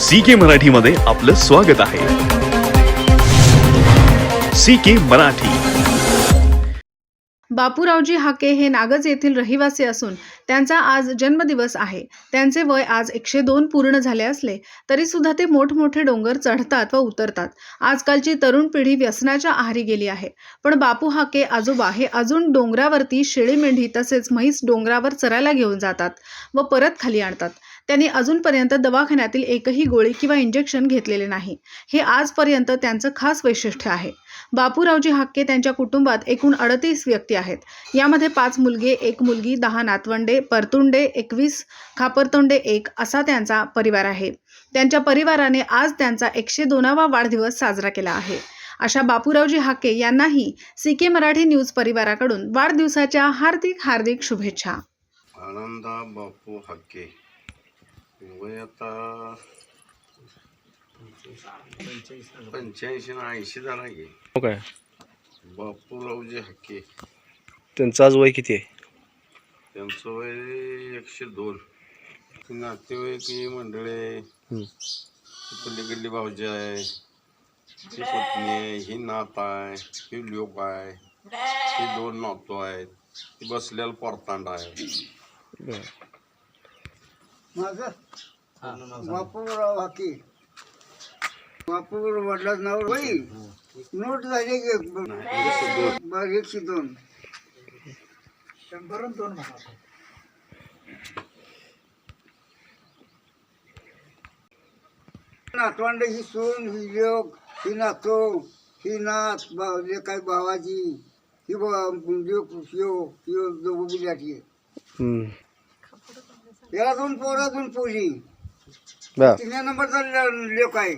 C के मराठीमध्ये आपलं स्वागत आहे. C K Marathi. Bapuraoji Hake हे नागज येथील रहिवासी असून त्यांचा आज जन्मदिवस आहे. त्यांचे वय आज एकशे दोन पूर्ण झाले असले तरी सुद्धा ते मोठमोठे डोंगर चढतात व उतरतात. आजकालची तरुण पिढी व्यसनाच्या आहारी गेली आहे. पण बापू हाके आजोबा हे अजून डोंगरावरती शेळी मेंढी तसेच म्हैस डोंगरावर चरायला घेऊन जातात व परत खाली आणतात. त्यांनी अजूनपर्यंत दवाखान्यातील एकही गोळी किंवा इंजेक्शन घेतलेले नाही. हे आजपर्यंत त्यांचं खास वैशिष्ट्य आहे. बापूरावजी हाक्के त्यांच्या कुटुंबात एकूण अडतीस व्यक्ती आहेत. यामध्ये पाच मुलगे एक मुलगी दहा नातवंडे परतुंडे एकवीस खापरतोंडे एक असा त्यांचा परिवार आहे. त्यांच्या परिवाराने आज त्यांचा एकशे दोनावा वाढदिवस साजरा केला आहे. अशा बापूरावजी हाके यांनाही सी के मराठी न्यूज परिवाराकडून वाढदिवसाच्या हार्दिक हार्दिक शुभेच्छा. आनंदा बापू हक्के. वय आता पंच्याऐंशी ना ऐंशी झाला की. हो काय? बापूरावजी हक्के त्यांचं आज वय किती आहे? त्यांचं वय एकशे दोन. नातेवाईक ही मंडळी हम्म. ही पलीकडली भाऊजी आहे. ही पत्नी आहे ही नात आहे ही लोक आहे. ही दोन नातू आहेत. ही बसलेला परतांड आहे. बरं. माझं? बापूराव हाकी. बापूराव वडिलाचं नाव बाई नोट झाली बरं एकशे दोन. शंभर दोन नातवंड ही सून ही लोक ही नातो ही नात जे काही भावाची. ही शिव शिव दोघं हम्म. याला दोन पोरं दोन पोरी बरं. तिन्या नंबरचा ले- लेख आहे.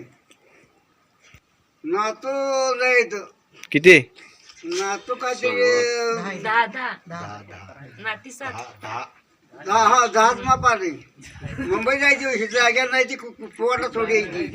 नातू लयत किती? आहे? नातू काय ते दहा दहा. नाती सात. दहा हा दहाच माप आले. मुंबई जायची जागा नाही ती पोटा थोडी यायची